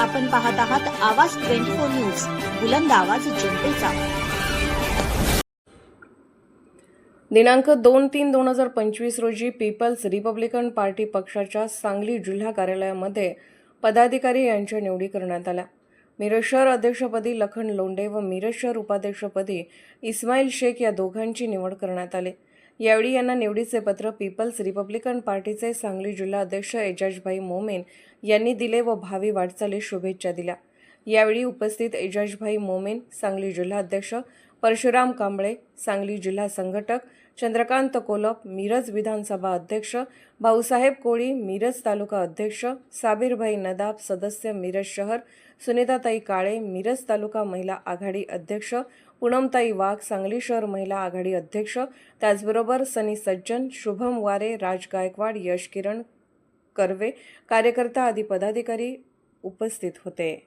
आपण पाहत आहात आवाज ट्वेंटी फोर न्यूज. बुलंद आवाज जनतेचा. दिनांक दोन तीन दोन हजार पंचवीस रोजी पीपल्स रिपब्लिकन पार्टी पक्षाच्या सांगली जिल्हा कार्यालयामध्ये पदाधिकारी यांच्या निवडी करण्यात आल्या. मिरज शहर अध्यक्षपदी लखन लोंडे व मिरज शहर उपाध्यक्षपदी इस्माईल शेख या दोघांची निवड करण्यात आली. यावेळी यांना निवडीचे पत्र पीपल्स रिपब्लिकन पार्टीचे सांगली जिल्हा अध्यक्ष एजाजभाई मोमेन यांनी दिले व भावी वाटचालीस शुभेच्छा दिल्या. यावेळी उपस्थित एजाजभाई मोमेन सांगली जिल्हा अध्यक्ष परशुराम कांबळे सांगली जिल्हा संघटक चंद्रकांत कोलप मिरज विधानसभा अध्यक्ष भाऊसाहेब कोळी मिरज तालुका अध्यक्ष साबीरभाई नदाब सदस्य मिरज शहर सुनीताताई काळे मिरज तालुका महिला आघाडी अध्यक्ष पूनमताई वाघ सांगली शहर महिला आघाडी अध्यक्ष त्याचबरोबर सनी सज्जन शुभम वारे राज गायकवाड यश किरण कर्वे कार्यकर्ता आदी पदाधिकारी उपस्थित होते.